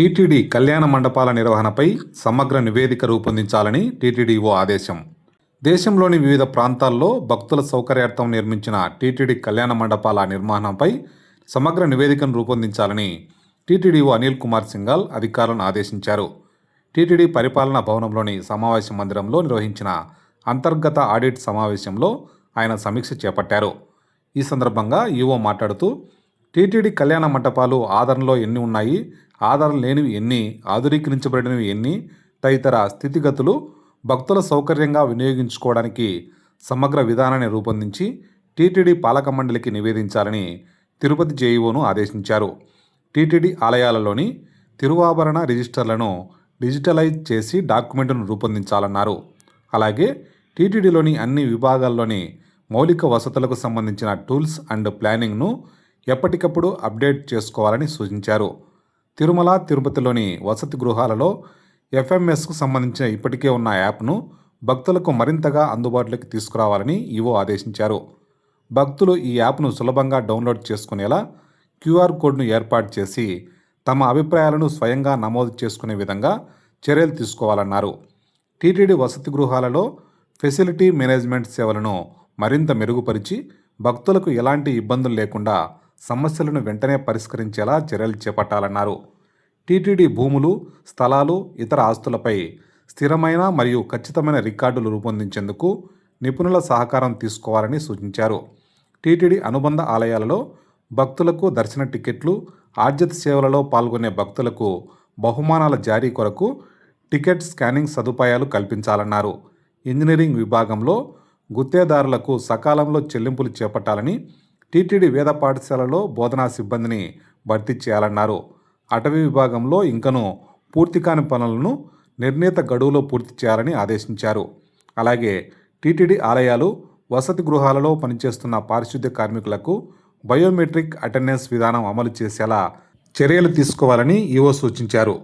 TTD కళ్యాణ మండపాల నిర్వహణపై సమగ్ర నివేదిక రూపొందించాలని టీటీడీఓ ఆదేశం. దేశంలోని వివిధ ప్రాంతాల్లో భక్తుల సౌకర్యార్థం నిర్మించిన టీటీడీ కళ్యాణ మండపాల నిర్మాణంపై సమగ్ర నివేదికను రూపొందించాలని టీటీడీఓ అనిల్ కుమార్ సింఘాల్ అధికారులను ఆదేశించారు. టీటీడీ పరిపాలనా భవనంలోని సమావేశ మందిరంలో నిర్వహించిన అంతర్గత ఆడిట్ సమావేశంలో ఆయన సమీక్ష చేపట్టారు. ఈ సందర్భంగా ఈవో మాట్లాడుతూ టీటీడీ కళ్యాణ మంటపాలు ఆదరణలో ఎన్ని ఉన్నాయి ఆధారం లేనివి ఎన్ని ఆధునీకరించబడినవి ఎన్ని తదితర స్థితిగతులు భక్తుల సౌకర్యంగా వినియోగించుకోవడానికి సమగ్ర విధానాన్ని రూపొందించి టీటీడీ పాలక మండలికి నివేదించాలని తిరుపతి జేఈఓను ఆదేశించారు. టీటీడీ ఆలయాలలోని తిరువాభరణ రిజిస్టర్లను డిజిటలైజ్ చేసి డాక్యుమెంట్ను రూపొందించాలన్నారు. అలాగే టీటీడీలోని అన్ని విభాగాల్లోని మౌలిక వసతులకు సంబంధించిన టూల్స్ అండ్ ప్లానింగ్ను ఎప్పటికప్పుడు అప్డేట్ చేసుకోవాలని సూచించారు. తిరుమల తిరుపతిలోని వసతి గృహాలలో ఎఫ్ఎంఎస్కు సంబంధించిన ఇప్పటికే ఉన్న యాప్ను భక్తులకు మరింతగా అందుబాటులోకి తీసుకురావాలని ఈవో ఆదేశించారు. భక్తులు ఈ యాప్ను సులభంగా డౌన్లోడ్ చేసుకునేలా క్యూఆర్ కోడ్ను ఏర్పాటు చేసి తమ అభిప్రాయాలను స్వయంగా నమోదు చేసుకునే విధంగా చర్యలు తీసుకోవాలన్నారు. టీటీడీ వసతి గృహాలలో ఫెసిలిటీ మేనేజ్మెంట్ సేవలను మరింత మెరుగుపరిచి భక్తులకు ఎలాంటి ఇబ్బందులు లేకుండా సమస్యలను వెంటనే పరిష్కరించేలా చర్యలు చేపట్టాలన్నారు. టీటీడీ భూములు స్థలాలు ఇతర ఆస్తులపై స్థిరమైన మరియు ఖచ్చితమైన రికార్డులు రూపొందించేందుకు నిపుణుల సహకారం తీసుకోవాలని సూచించారు. టీటీడీ అనుబంధ ఆలయాలలో భక్తులకు దర్శన టికెట్లు ఆర్జిత సేవలలో పాల్గొనే భక్తులకు బహుమానాల జారీ కొరకు టికెట్ స్కానింగ్ సదుపాయాలు కల్పించాలన్నారు. ఇంజనీరింగ్ విభాగంలో గుత్తేదారులకు సకాలంలో చెల్లింపులు చేపట్టాలని టీటీడీ వేద పాఠశాలలో బోధనా సిబ్బందిని భర్తీ చేయాలన్నారు. అటవీ విభాగంలో ఇంకను పూర్తి కాని పనులను నిర్ణీత గడువులో పూర్తి చేయాలని ఆదేశించారు. అలాగే టీటీడీ ఆలయాలు వసతి గృహాలలో పనిచేస్తున్న పారిశుద్ధ్య కార్మికులకు బయోమెట్రిక్ అటెండెన్స్ విధానం అమలు చేసేలా చర్యలు తీసుకోవాలని ఈవో సూచించారు.